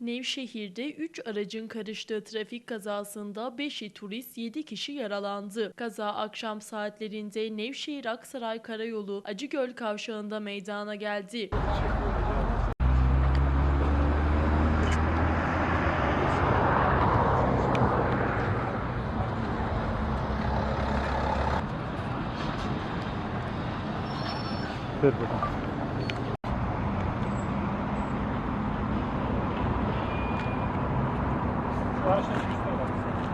Nevşehir'de 3 aracın karıştığı trafik kazasında 5'i turist 7 kişi yaralandı. Kaza akşam saatlerinde Nevşehir Aksaray Karayolu Acıgöl kavşağında meydana geldi. Ver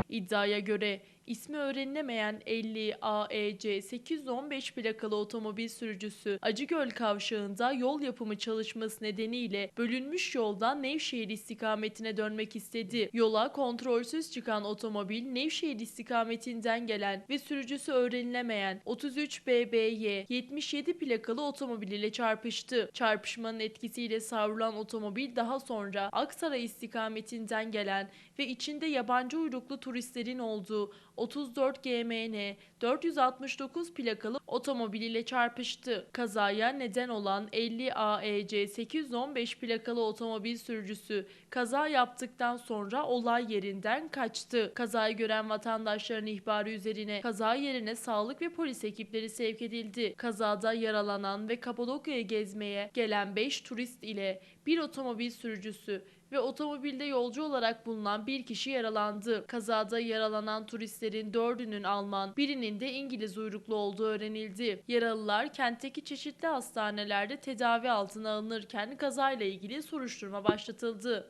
İddiaya göre ismi öğrenilemeyen 50 AEC 815 plakalı otomobil sürücüsü Acıgöl kavşağında yol yapımı çalışması nedeniyle bölünmüş yoldan Nevşehir istikametine dönmek istedi. Yola kontrolsüz çıkan otomobil Nevşehir istikametinden gelen ve sürücüsü öğrenilemeyen 33 BBY 77 plakalı otomobil ile çarpıştı. Çarpışmanın etkisiyle savrulan otomobil daha sonra Aksaray istikametinden gelen ve içinde yabancı uyruklu turistlerin olduğu 34 GMN 469 plakalı otomobil ile çarpıştı. Kazaya neden olan 50 AEC 815 plakalı otomobil sürücüsü kaza yaptıktan sonra olay yerinden kaçtı. Kazayı gören vatandaşların ihbarı üzerine kaza yerine sağlık ve polis ekipleri sevk edildi. Kazada yaralanan ve Kapadokya'ya gezmeye gelen 5 turist ile bir otomobil sürücüsü ve otomobilde yolcu olarak bulunan bir kişi yaralandı. Kazada yaralanan turistlerin dördünün Alman, birinin de İngiliz uyruklu olduğu öğrenildi. Yaralılar kentteki çeşitli hastanelerde tedavi altına alınırken kazayla ilgili soruşturma başlatıldı.